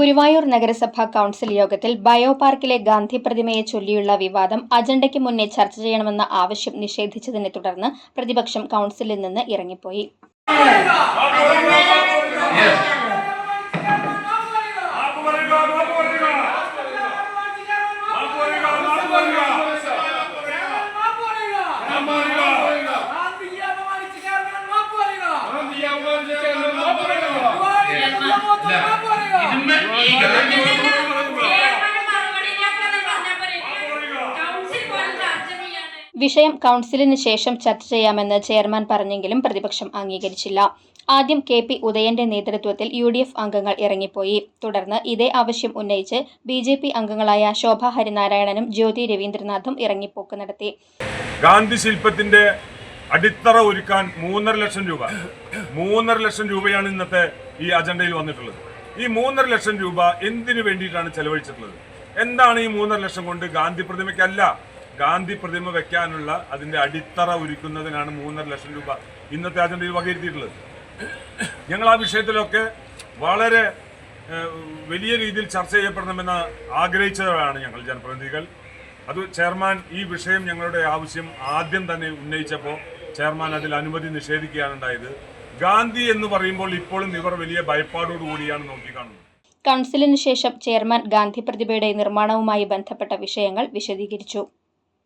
ഗുരുവായൂർ നഗരസഭാ കൌൺസിൽ യോഗത്തിൽ ബയോ പാർക്കിലെ ഗാന്ധി പ്രതിമയെ ചൊല്ലിയുള്ള വിവാദം അജണ്ടയ്ക്ക് മുന്നേ ചർച്ച ചെയ്യണമെന്ന ആവശ്യം നിഷേധിച്ചതിനെ തുടർന്ന് പ്രതിപക്ഷം കൌൺസിലിൽ നിന്ന് ഇറങ്ങിപ്പോയി. വിഷയം കൌൺസിലിന് ശേഷം ചർച്ച ചെയ്യാമെന്ന് ചെയർമാൻ പറഞ്ഞെങ്കിലും പ്രതിപക്ഷം അംഗീകരിച്ചില്ല. ആദ്യം കെ പി ഉദയന്റെ നേതൃത്വത്തിൽ യു ഡി എഫ് അംഗങ്ങൾ ഇറങ്ങിപ്പോയി. തുടർന്ന് ഇതേ ആവശ്യം ഉന്നയിച്ച് ബി ജെ പി അംഗങ്ങളായ ശോഭ ഹരിനാരായണനും ജ്യോതി രവീന്ദ്രനാഥും ഇറങ്ങിപ്പോക്ക് നടത്തി. ഗാന്ധി ശില്പത്തിന്റെ അടിത്തറ ഒരുക്കാൻ മൂന്നര ലക്ഷം രൂപ. മൂന്നര ലക്ഷം രൂപയാണ് ഇന്നത്തെ ഈ അജണ്ടയിൽ വന്നിട്ടുള്ളത്. ഈ മൂന്നര ലക്ഷം രൂപ എന്തിനു വേണ്ടിയിട്ടാണ് ചെലവഴിച്ചിട്ടുള്ളത്? എന്താണ് ഈ മൂന്നര ലക്ഷം കൊണ്ട് ഗാന്ധി പ്രതിമയ്ക്കല്ല ഗാന്ധി പ്രതിമ വെക്കാനുള്ള അതിന്റെ അടിത്തറ ഒരുക്കുന്നതിനാണ് മൂന്നര ലക്ഷം രൂപ ഇന്നത്തെ അജണ്ടയിൽ വകയിരുത്തിയിട്ടുള്ളത്. ഞങ്ങൾ ആ വിഷയത്തിലൊക്കെ വളരെ വലിയ രീതിയിൽ ചർച്ച ചെയ്യപ്പെടണമെന്ന് ആഗ്രഹിച്ചവരാണ് ഞങ്ങൾ ജനപ്രതിനിധികൾ. അത് ചെയർമാൻ ഈ വിഷയം ഞങ്ങളുടെ ആവശ്യം ആദ്യം തന്നെ ഉന്നയിച്ചപ്പോൾ ചെയർമാൻ അതിൽ അനുമതി നിഷേധിക്കുകയാണ് ഉണ്ടായത് ഗാന്ധി എന്ന് പറയുമ്പോൾ ഇപ്പോഴും ഇവർ വലിയ ഭയപ്പാടോടുകൂടിയാണ് നോക്കിക്കാണുന്നത് കൗൺസിലിന് ശേഷം ചെയർമാൻ ഗാന്ധി പ്രതിമയുടെ നിർമ്മാണവുമായി ബന്ധപ്പെട്ട വിഷയങ്ങൾ വിശദീകരിച്ചു.